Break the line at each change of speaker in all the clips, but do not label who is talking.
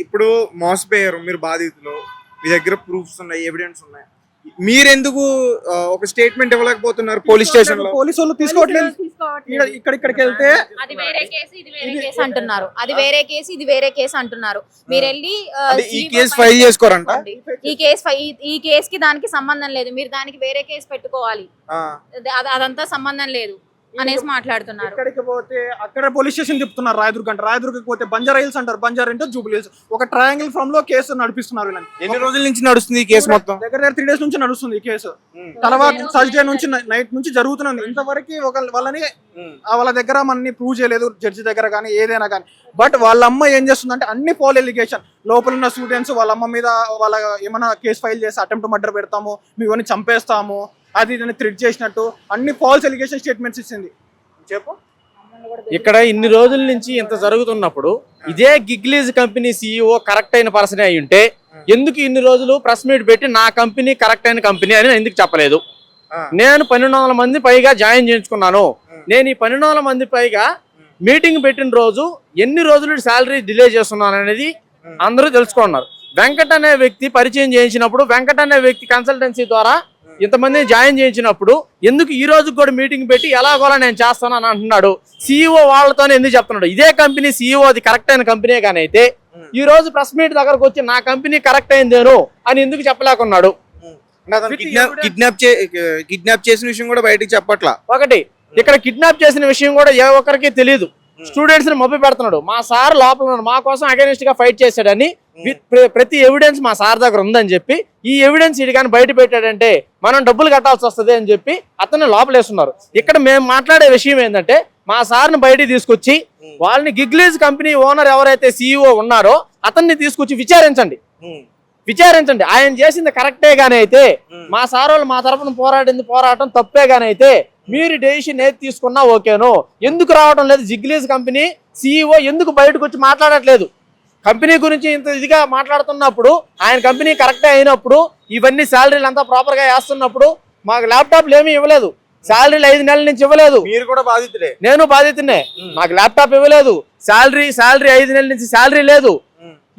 ఇప్పుడు మోసపోయారు మీరు బాధితులు మీ దగ్గర ప్రూఫ్స్ ఉన్నాయి ఎవిడెన్స్ ఉన్నాయి. మీరెందుకు ఒక స్టేట్మెంట్ ఇవ్వలేకపోతున్నారు పోలీస్ స్టేషన్లో?
పోలీసు వాళ్ళు తీసుకోవట్లేదు. ఇక్కడ ఇక్కడికి వెళ్తే
అది వేరే కేసు ఇది వేరే కేసు అంటున్నారు. అది వేరే కేసు ఇది వేరే కేసు అంటున్నారు. మీరు వెళ్ళి
ఈ కేసు ఫైల్ చేసుకోరంట.
ఈ కేసు ఫై- ఈ- కేసు కి దానికి సంబంధం లేదు. మీరు దానికి వేరే కేసు పెట్టుకోవాలి. అదంతా సంబంధం లేదు. అనేసి మాట్లాడుతున్నారు.
ఇక్కడికి పోతే అక్కడ పోలీస్ స్టేషన్ చెప్తున్నారు రాయదుర్గ్ అంటే. రాయదుర్గకి పోతే బంజారా హిల్స్ అంటారు. బంజారా అంటే జూబిలీ హిల్స్. ఒక ట్రయాంగిల్ ఫ్రమ్లో కేసు నడిపిస్తున్నారు వీళ్ళని.
ఎన్ని రోజుల నుంచి నడుస్తుంది ఈ కేసు మొత్తం?
దగ్గర దగ్గర త్రీ డేస్ నుంచి నడుస్తుంది ఈ కేసు. తర్వాత థర్స్డే నుంచి నైట్ నుంచి జరుగుతున్నది. ఇంతవరకు ఒక వాళ్ళని వాళ్ళ దగ్గర మనని ప్రూవ్ చేయలేదు జడ్జి దగ్గర కానీ ఏదైనా కానీ. బట్ వాళ్ళ అమ్మ ఏం చేస్తుందంటే అన్ని పోల్ ఎలిగేషన్ లోపల ఉన్న స్టూడెంట్స్ వాళ్ళ అమ్మ మీద వాళ్ళ ఏమైనా కేసు ఫైల్ చేసి అటెంప్ట్ మర్డర్ పెడతాము మీ ఇవన్నీ చంపేస్తాము. అది ఇది థ్రెట్ చేసినట్టు అన్ని ఫాల్స్ ఎలిగేషన్ స్టేట్మెంట్స్ ఇచ్చింది.
చెప్పు.
ఇక్కడ ఇన్ని రోజుల నుంచి ఇంత జరుగుతున్నప్పుడు ఇదే గిగ్లీజ్ కంపెనీ సీఈఓ కరెక్ట్ అయిన పర్సన్ అయి ఉంటే ఎందుకు ఇన్ని రోజులు ప్రెస్ మీట్ పెట్టి నా కంపెనీ కరెక్ట్ అయిన కంపెనీ అని ఎందుకు చెప్పలేదు? నేను పన్నెండు వందల మంది పైగా జాయిన్ చేయించుకున్నాను. నేను ఈ పన్నెండు వందల మంది పైగా మీటింగ్ పెట్టిన రోజు ఎన్ని రోజులు శాలరీ డిలే చేస్తున్నాను అనేది అందరూ తెలుసుకున్నారు. వెంకట్ అనే వ్యక్తి పరిచయం చేయించినప్పుడు వెంకట్ అనే వ్యక్తి కన్సల్టెన్సీ ద్వారా ఇంతమందిని జాయిన్ చేయించినప్పుడు ఎందుకు ఈ రోజు కూడా మీటింగ్ పెట్టి ఎలాగోలా నేను చేస్తాను అని అంటున్నాడు. సీఈఓ వాళ్ళతోనే ఎందుకు చెప్తున్నాడు? ఇదే కంపెనీ సీఈఓ అది కరెక్ట్ అయిన కంపెనీ కానీ అయితే ఈ రోజు ప్రెస్ మీట్ దగ్గరకు వచ్చి నా కంపెనీ కరెక్ట్ అయిందేను అని ఎందుకు చెప్పలేకున్నాడు?
కిడ్నాప్ కిడ్నాప్ చేసిన విషయం కూడా బయటకు చెప్పట్లా?
ఒకటి ఇక్కడ కిడ్నాప్ చేసిన విషయం కూడా ఏ ఒక్కరికి తెలియదు స్టూడెంట్స్ని మభ్య పెడుతున్నాడు. మా సార్ లోపల ఉన్నాడు. మా కోసం అగైనిస్ట్గా ఫైట్ చేశాడని ప్రతి ఎవిడెన్స్ మా సార్ దగ్గర ఉందని చెప్పి ఈ ఎవిడెన్స్ ఇది కానీ బయట పెట్టాడంటే మనం డబ్బులు కట్టాల్సి వస్తుంది అని చెప్పి అతన్ని లోపలేస్తున్నారు. ఇక్కడ మేము మాట్లాడే విషయం ఏంటంటే మా సార్ని బయటికి తీసుకొచ్చి వాళ్ళని గిగ్లీజ్ కంపెనీ ఓనర్ ఎవరైతే సీఈఓ ఉన్నారో అతన్ని తీసుకొచ్చి విచారించండి. విచారించండి. ఆయన చేసింది కరెక్టే గానీ అయితే మా సార్ వాళ్ళు మా తరపున పోరాడింది పోరాటం తప్పే గానీ అయితే మీరు డెసిషన్ ఏది తీసుకున్నా ఓకేను. ఎందుకు రావడం లేదు? జిగ్లీజ్ కంపెనీ సీఈఓ ఎందుకు బయటకు వచ్చి మాట్లాడట్లేదు? కంపెనీ గురించి ఇంత ఇదిగా మాట్లాడుతున్నప్పుడు ఆయన కంపెనీ కరెక్టే అయినప్పుడు ఇవన్నీ శాలరీలు అంతా ప్రాపర్గా వేస్తున్నప్పుడు మాకు ల్యాప్టాప్లు ఏమీ ఇవ్వలేదు. శాలరీలు ఐదు నెలల నుంచి ఇవ్వలేదు.
మీరు కూడా బాధితులే.
నేను బాధితున్నే. నాకు ల్యాప్టాప్ ఇవ్వలేదు. శాలరీ శాలరీ ఐదు నెలల నుంచి శాలరీ లేదు.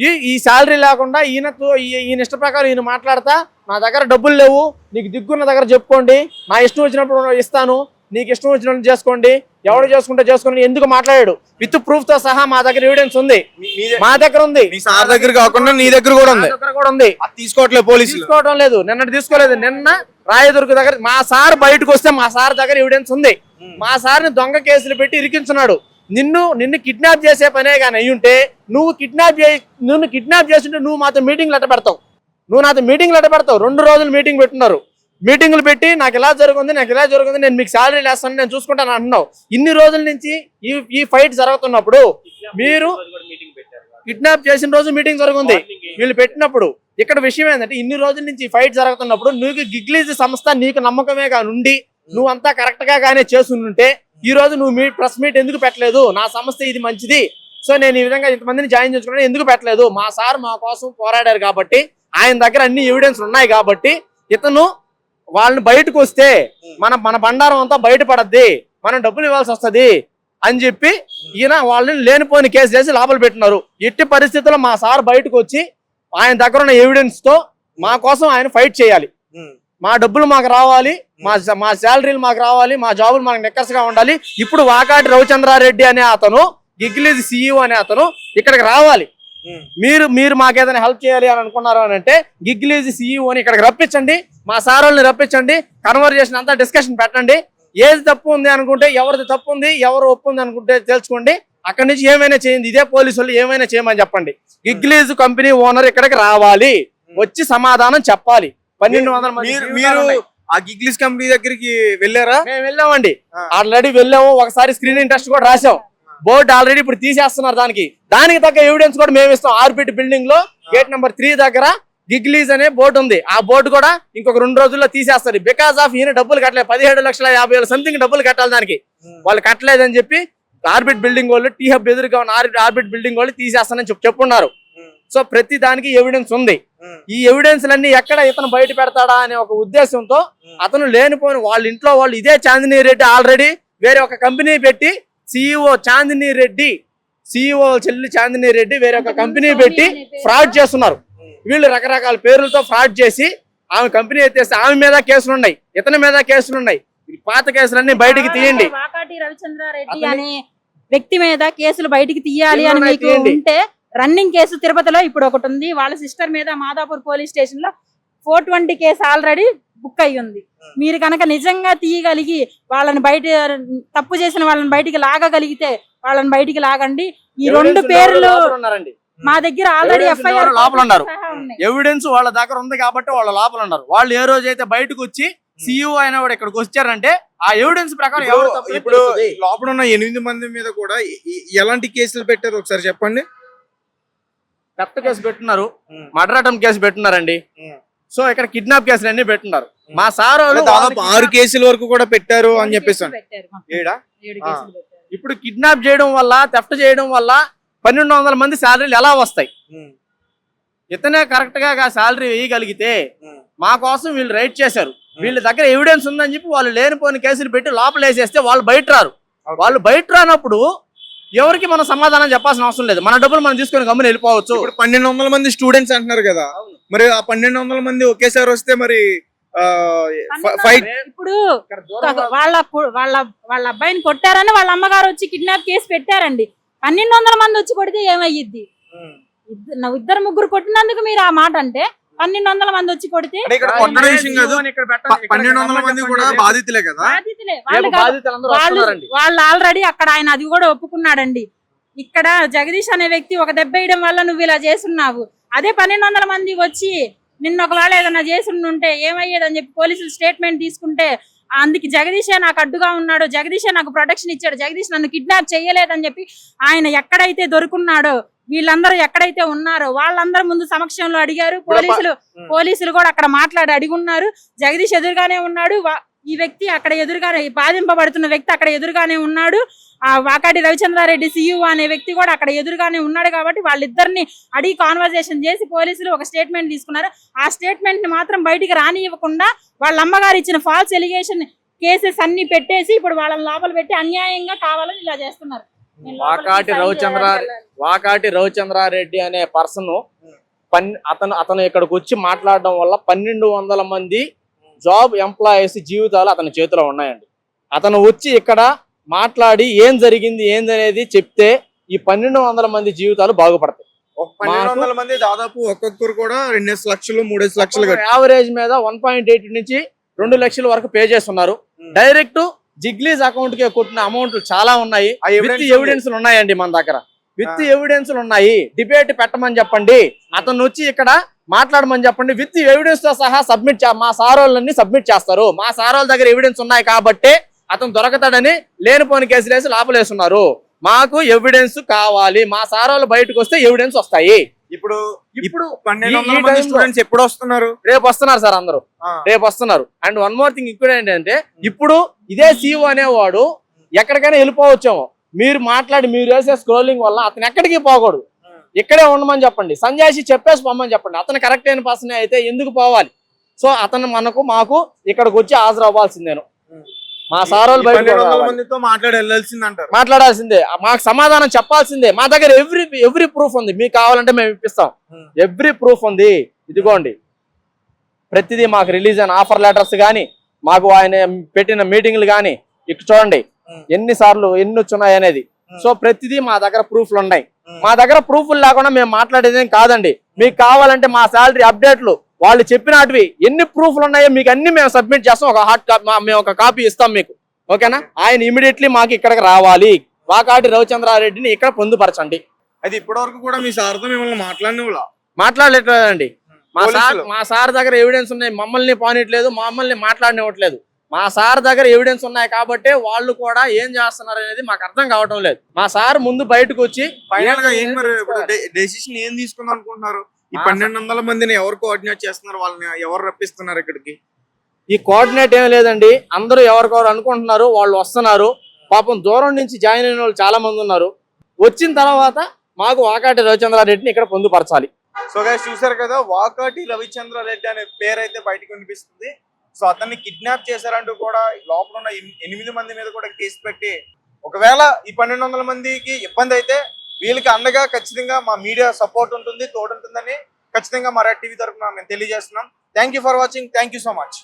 ఈ ఈ శాలరీ లేకుండా ఈయనతో ఈయన ఇష్ట ప్రకారం ఈయన మాట్లాడతా నా దగ్గర డబ్బులు లేవు నీకు దిగ్గున్న దగ్గర చెప్పుకోండి నా ఇష్టం వచ్చినప్పుడు ఇస్తాను నీకు ఇష్టం వచ్చినట్టు చేసుకోండి ఎవడు చేసుకుంటే చేసుకోండి ఎందుకు మాట్లాడాడు? విత్ ప్రూఫ్తో సహా మా దగ్గర ఎవిడెన్స్ ఉంది.
మీ-
దగ్గర ఉంది.
సార్ దగ్గర కాకుండా నీ దగ్గర కూడా ఉంది.
దగ్గర కూడా ఉంది.
తీసుకోవట్లేదు పోలీసులు.
తీసుకోవడం లేదు. నిన్న తీసుకోలేదు. నిన్న రాయదుర్గ దగ్గర మా సార్ బయటకు వస్తే మా సార్ దగ్గర ఎవిడెన్స్ ఉంది. మా సార్ని దొంగ కేసులు పెట్టి ఇరికించున్నాడు. నిన్ను నిన్ను కిడ్నాప్ చేసే పనే కానీ అయ్యుంటే నువ్వు కిడ్నాప్ చే నిన్ను కిడ్నాప్ చేస్తుంటే నువ్వు మాతో మీటింగ్ లెటర్ పెడతావు. నువ్వు నాతో మీటింగ్ లెటర్ పెడతావు. రెండు రోజులు మీటింగ్ పెట్టున్నారు. మీటింగ్లు పెట్టి నాకు ఇలా జరుగుతుంది నాకు ఇలా జరుగుతుంది నేను మీకు శాలరీ లేస్తాను నేను చూసుకుంటాను అంటున్నావు. ఇన్ని రోజుల నుంచి ఈ ఈ ఫైట్ జరుగుతున్నప్పుడు మీరు కిడ్నాప్ చేసిన రోజు మీటింగ్ జరుగుతుంది వీళ్ళు పెట్టినప్పుడు ఇక్కడ విషయం ఏంటంటే ఇన్ని రోజుల నుంచి ఫైట్ జరుగుతున్నప్పుడు నీకు గిగ్లీజ్ సంస్థ నీకు నమ్మకమే కానుండి నువ్వంతా కరెక్ట్గా కానీ చేస్తుంటే ఈ రోజు నువ్వు మీ ప్రెస్ మీట్ ఎందుకు పెట్టలేదు? నా సంస్థ ఇది మంచిది. సో నేను ఈ విధంగా ఇంతమందిని జాయిన్ చేసుకున్నాను ఎందుకు పెట్టలేదు? మా సార్ మా కోసం పోరాడారు కాబట్టి ఆయన దగ్గర అన్ని ఎవిడెన్స్ ఉన్నాయి కాబట్టి ఇతను వాళ్ళని బయటకు వస్తే మన మన బండారం అంతా బయటపడద్ది మనం డబ్బులు ఇవ్వాల్సి వస్తది అని చెప్పి ఈయన వాళ్ళని లేనిపోని కేసు చేసి లోపల పెట్టినారు. ఎట్టి పరిస్థితుల్లో మా సార్ బయటకు వచ్చి ఆయన దగ్గర ఉన్న ఎవిడెన్స్తో మా కోసం ఆయన ఫైట్ చేయాలి. మా డబ్బులు మాకు రావాలి మా మా శాలరీలు మాకు రావాలి మా జాబులు మాకు నెక్కర్స్గా ఉండాలి. ఇప్పుడు వాకాటి రవిచంద్రారెడ్డి అనే అతను గిగ్లీజ్ సీఈఓ అనే అతను ఇక్కడికి రావాలి. మీరు మీరు మాకేదైనా హెల్ప్ చేయాలి అని అనుకున్నారు అని అంటే గిగ్లీజ్ సీఈఓని ఇక్కడికి రప్పించండి మా సార్ వాళ్ళని రప్పించండి కన్వర్జేషన్ అంతా డిస్కషన్ పెట్టండి. ఏది తప్పు ఉంది అనుకుంటే ఎవరిది తప్పు ఉంది ఎవరు ఒప్పు ఉంది అనుకుంటే తెలుసుకోండి. అక్కడి నుంచి ఏమైనా చేయండి ఇదే పోలీసు వాళ్ళు ఏమైనా చేయమని చెప్పండి. గిగ్లీజ్ కంపెనీ ఓనర్ ఇక్కడికి రావాలి. వచ్చి సమాధానం చెప్పాలి. పన్నెండు వందల మంది
మీరు. ఆ గిగ్లీస్ కంపెనీ దగ్గరికి వెళ్ళారా?
మేము వెళ్ళామండి. ఆల్రెడీ వెళ్ళాము. ఒకసారి స్క్రీనింగ్ టెస్ట్ కూడా రాసాం బోర్డు ఆల్రెడీ ఇప్పుడు తీసేస్తున్నారు దానికి. దానికి తగ్గ ఎవిడెన్స్ కూడా మేము ఇస్తాం. ఆర్బిట్ బిల్డింగ్లో గేట్ నెంబర్ త్రీ దగ్గర గిగ్లీజ్ అనే బోర్డు ఉంది. ఆ బోర్డు కూడా ఇంకొక రెండు రోజుల్లో తీసేస్తారు. బికాస్ ఆఫ్ ఈయన డబ్బులు కట్టలేదు పదిహేడు లక్షల యాభై వేల సంథింగ్ డబ్బులు కట్టాలి దానికి. వాళ్ళు కట్టలేదని చెప్పి ఆర్బిట్ బిల్డింగ్ వాళ్ళు టీ హబ్ ఎదురుగా ఉన్న ఆర్బిట్ బిల్డింగ్ వాళ్ళు తీసేస్తానని చెప్పి చెప్పున్నారు. సో ప్రతి దానికి ఎవిడెన్స్ ఉంది. ఈ ఎవిడెన్స్ లన్నీ ఎక్కడ ఇతను బయట పెడతాడా అనే ఒక ఉద్దేశంతో అతను లేనిపోయిన వాళ్ళ ఇంట్లో వాళ్ళు ఇదే చాందిని రెడ్డి ఆల్రెడీ వేరే ఒక కంపెనీ పెట్టి సిఇఓ చాందిని రెడ్డి సిఇఓ చెల్లి చాందిని రెడ్డి వేరే ఒక కంపెనీ పెట్టి ఫ్రాడ్ చేస్తున్నారు. వీళ్ళు రకరకాల పేర్లతో ఫ్రాడ్ చేసి ఆమె కంపెనీ ఎత్తేస్తే ఆమె మీద కేసులు ఉన్నాయి ఇతని మీద కేసులు ఉన్నాయి. ఈ పాత కేసులన్నీ బయటికి తీయండి.
వాకాటి రవిచంద్రారెడ్డి అనే వ్యక్తి మీద కేసులు బయటికి తీయాలి అని మీకు. ఉంటే రన్నింగ్ కేసు తిరుపతిలో ఇప్పుడు ఒకటి ఉంది. వాళ్ళ సిస్టర్ మీద మాదాపూర్ పోలీస్ స్టేషన్లో four twenty case already book అయ్యి ఉంది. మీరు కనుక నిజంగా తీయగలిగి వాళ్ళని బయట తప్పు చేసిన వాళ్ళని బయటికి లాగగలిగితే వాళ్ళని బయటికి లాగండి. ఈ రెండు పేర్లు మా దగ్గర ఆల్రెడీ ఎఫ్ఐఆర్
లోపల ఉన్నారు. ఎవిడెన్స్ వాళ్ళ దగ్గర ఉంది కాబట్టి వాళ్ళ లోపల ఉన్నారు. వాళ్ళు ఏ రోజు అయితే బయటకు వచ్చి సీఈఓ అయిన వాడు ఇక్కడికి వచ్చారంటే ఆ ఎవిడెన్స్ ప్రకారం ఎవరు
ఇప్పుడు-
తప్పు
ఇప్పుడు
తెలుస్తుంది.
లోపల ఉన్న ఎనిమిది మంది మీద కూడా ఎలాంటి కేసులు పెట్టారు ఒకసారి చెప్పండి?
థెఫ్ట్ కేసు పెట్టున్నారు. మర్డర్ అటెంప్ట్ కేసు పెట్టున్నారండి. సో ఇక్కడ కిడ్నాప్ కేసులు అన్ని పెట్టున్నారు మా సార్ వాళ్ళు
దాదాపు ఆరు కేసుల వరకు కూడా పెట్టారు అని చెప్పేసి
ఇప్పుడు కిడ్నాప్ చేయడం వల్ల థెఫ్ట్ చేయడం వల్ల పన్నెండు వందల మంది శాలరీలు ఎలా వస్తాయి? ఇతనే కరెక్ట్గా శాలరీ వేయగలిగితే మా కోసం వీళ్ళు రైట్ చేశారు. వీళ్ళ దగ్గర ఎవిడెన్స్ ఉందని చెప్పి వాళ్ళు లేనిపోని కేసులు పెట్టి లోపల వేసేస్తే వాళ్ళు బయట రారు. వాళ్ళు బయట రానప్పుడు ఎవరికి మనం సమాధానం చెప్పాల్సిన అవసరం లేదు. మన డబ్బులు మనం తీసుకొని గమ్మున వెళ్ళిపోవచ్చు.
ఇప్పుడు పన్నెండు వందల మంది స్టూడెంట్స్ అంటున్నారు కదా. మరి ఆ పన్నెండు వందల మంది ఒకేసారి వస్తే మరి ఫైట్
ఇప్పుడు వాళ్ళ వాళ్ళ వాళ్ళ అబ్బాయిని కొట్టారని వాళ్ళ అమ్మగారు వచ్చి కిడ్నాప్ కేసు పెట్టారండి. పన్నెండు వందల మంది వచ్చి కొడితే ఏమయ్యిద్ది? ఇద్దరు ముగ్గురు కొట్టినందుకు మీరు ఆ మాట అంటే పన్నెండు వందల మంది వచ్చి కొడితే
అంటే ఇక్కడ కొట్టడం విషయం కాదు. ప- పన్నెండు వందల మంది కూడా బాధితులే కదా.
బాధితులే. వాళ్ళు ఆల్రెడీ అక్కడ ఆయన అది కూడా ఒప్పుకున్నాడండి. ఇక్కడ జగదీష్ అనే వ్యక్తి ఒక దెబ్బ వేయడం వల్ల నువ్వు ఇలా చేస్తున్నావు. అదే పన్నెండు వందల మంది వచ్చి నిన్న ఒకవేళ ఏదైనా చేసి ఉంటే ఏమయ్యేదని చెప్పి పోలీసులు స్టేట్మెంట్ తీసుకుంటే అందుకు జగదీషే నాకు అడ్డుగా ఉన్నాడు జగదీషే నాకు ప్రొటెక్షన్ ఇచ్చాడు జగదీష్ నన్ను కిడ్నాప్ చేయలేదని చెప్పి ఆయన ఎక్కడైతే దొరుకున్నాడో వీళ్ళందరూ ఎక్కడైతే ఉన్నారో వాళ్ళందరూ ముందు సమక్షంలో అడిగారు. పోలీసులు పోలీసులు కూడా అక్కడ మాట్లాడి అడిగున్నారు. జగదీష్ ఎదురుగానే ఉన్నాడు. ఈ వ్యక్తి అక్కడ ఎదురుగానే బాధింపబడుతున్న వ్యక్తి అక్కడ ఎదురుగానే ఉన్నాడు. ఆ వాకాటి రవిచంద్రారెడ్డి సియు అనే వ్యక్తి కూడా అక్కడ ఎదురుగానే ఉన్నాడు కాబట్టి వాళ్ళిద్దరిని అడిగి కాన్వర్సేషన్ చేసి పోలీసులు ఒక స్టేట్మెంట్ తీసుకున్నారు. ఆ స్టేట్మెంట్ని మాత్రం బయటికి రానివ్వకుండా వాళ్ళ అమ్మగారు ఇచ్చిన ఫాల్స్ ఎలిగేషన్ కేసెస్ అన్ని పెట్టేసి ఇప్పుడు వాళ్ళని లోపల పెట్టి అన్యాయంగా కావాలని ఇలా చేస్తున్నారు.
వాకాటి రవిచంద్ర. వాకాటి రవిచంద్రారెడ్డి అనే పర్సన్ పన్ అతను అతను ఇక్కడికి వచ్చి మాట్లాడడం వల్ల పన్నెండు వందల మంది జాబ్ ఎంప్లాయీస్ జీవితాలు అతని చేతిలో ఉన్నాయండి అతను వచ్చి ఇక్కడ మాట్లాడి ఏం జరిగింది ఏందనేది చెప్తే ఈ పన్నెండు వందల మంది జీవితాలు బాగుపడతాయి
వందల మంది దాదాపు ఒక్కొక్కరు కూడా రెండేసి లక్షలు మూడేసి లక్షలు
యావరేజ్ మీద వన్ పాయింట్ ఎయిట్ నుంచి రెండు లక్షల వరకు పే చేస్తున్నారు. డైరెక్ట్ జిగ్లీస్ అకౌంట్కి కొట్టిన అమౌంట్లు చాలా ఉన్నాయి. విత్. ఎవిడెన్స్ ఉన్నాయండి మన దగ్గర. విత్. ఎవిడెన్స్ ఉన్నాయి. డిబేట్ పెట్టమని చెప్పండి. అతను వచ్చి ఇక్కడ మాట్లాడమని చెప్పండి. విత్ ఎవిడెన్స్తో సహా సబ్మిట్ మా సార్ వాళ్ళని సబ్మిట్ చేస్తారు. మా సార్ వాళ్ళ దగ్గర ఎవిడెన్స్ ఉన్నాయి కాబట్టి అతను దొరకతాడని లేనిపోని కేసులు వేసి లోపలేస్తున్నారు మాకు ఎవిడెన్స్ కావాలి. మా సార్ బయటకు వస్తే ఎవిడెన్స్ వస్తాయి.
ఇప్పుడు
ఇప్పుడు
పన్నెండు స్టూడెంట్స్ ఎప్పుడు వస్తున్నారు?
రేపు వస్తున్నారు సార్ అందరూ. రేపు వస్తున్నారు. అండ్ వన్ మోర్ థింగ్ ఇక్కడ ఏంటంటే ఇప్పుడు ఇదే సీఓ అనేవాడు ఎక్కడికైనా వెళ్ళిపోవచ్చేమో మీరు మాట్లాడి మీరు వేసే స్క్రోలింగ్ వల్ల అతను ఎక్కడికి పోకూడదు. ఇక్కడే ఉండమని చెప్పండి. సంజాయిషి చెప్పేసి పొమ్మని చెప్పండి. అతను కరెక్ట్ అయిన పర్సన్ అయితే ఎందుకు పోవాలి? సో అతను మనకు మాకు ఇక్కడికి వచ్చి హాజరు అవ్వాల్సిందేను మా సార్ వాళ్ళు
ఈ
బయటకు
పన్నెండు వందల
రావాలి.
మందితో మాట్లాడి వెళ్ళాల్సింది అంటారు
మాట్లాడాల్సిందే. మాకు సమాధానం చెప్పాల్సిందే. మా దగ్గర ఎవ్రీ ఎవ్రీ ప్రూఫ్ ఉంది. మీకు కావాలంటే మేము ఇప్పిస్తాం. ఎవ్రీ ప్రూఫ్ ఉంది. ఇదిగోండి. ప్రతిదీ మాకు రిలీజ్ అయిన ఆఫర్ లెటర్స్ కానీ మాకు ఆయన పెట్టిన మీటింగ్లు కానీ ఇక్కడ చూడండి.
Hmm.
ఎన్నిసార్లు ఎన్ని వచ్చున్నాయి అనేది.
Hmm.
సో ప్రతిదీ మా దగ్గర ప్రూఫ్లు ఉన్నాయి.
Hmm.
మా దగ్గర ప్రూఫ్లు లేకుండా మేము మాట్లాడేది కాదండి. మీకు కావాలంటే మా శాలరీ అప్డేట్లు వాళ్ళు చెప్పినటివి ఎన్ని ప్రూఫ్లు ఉన్నాయో మీకు అన్ని మేము సబ్మిట్ చేస్తాం. ఒక హార్డ్ కాపీ మేము ఒక కాపీ ఇస్తాం మీకు. ఓకేనా? ఆయన ఇమీడియట్లీ మాకు ఇక్కడికి రావాలి. వాకాటి రవిచంద్రారెడ్డిని ఇక్కడ పొందుపరచండి.
అది ఇప్పటి వరకు కూడా మీ సార్తో మిమ్మల్ని మాట్లాడిన
మాట్లాడలేదండి మా సార్. మా సార్ దగ్గర ఎవిడెన్స్ ఉన్నాయి. మమ్మల్ని పోనీయట్లేదు మమ్మల్ని మాట్లాడనివ్వట్లేదు. మా సార్ దగ్గర ఎవిడెన్స్ ఉన్నాయి కాబట్టి వాళ్ళు కూడా ఏం చేస్తున్నారు అనేది మాకు అర్థం కావటం లేదు. మా సార్ ముందు బయటకు వచ్చి
ఫైనల్గా ఏం డెసిషన్ ఏం తీసుకుందాం అనుకుంటున్నారు ఈ పన్నెండు వందల మందిని ఎవరు కోఆర్డినేట్ చేస్తున్నారు? వాళ్ళని ఎవరు రప్పిస్తున్నారు ఇక్కడికి?
ఈ కోఆర్డినేట్ ఏం లేదండి. అందరూ ఎవరికొవరు అనుకుంటున్నారు వాళ్ళు వస్తున్నారు. పాపం దూరం నుంచి జాయిన్ అయిన వాళ్ళు చాలా మంది ఉన్నారు. వచ్చిన తర్వాత మాకు వాకాటి రవిచంద్రారెడ్డిని ఇక్కడ పొందుపరచాలి.
సో గైస్ చూసారు కదా వాకాటి రవిచంద్ర రెడ్డి అనే పేరు అయితే బయటకు వినిపిస్తుంది. సో అతన్ని కిడ్నాప్ చేశారంటూ కూడా లోపల ఉన్న ఎన్- ఎనిమిది మంది మీద కూడా కేసు పెట్టి ఒకవేళ ఈ పన్నెండు వందల మందికి ఇబ్బంది అయితే వీళ్ళకి అండగా ఖచ్చితంగా మా మీడియా సపోర్ట్ ఉంటుంది తోడుంటుందని ఖచ్చితంగా మరా టీవీ తరఫున మేము తెలియజేస్తున్నాం. Thank you for watching thank you so much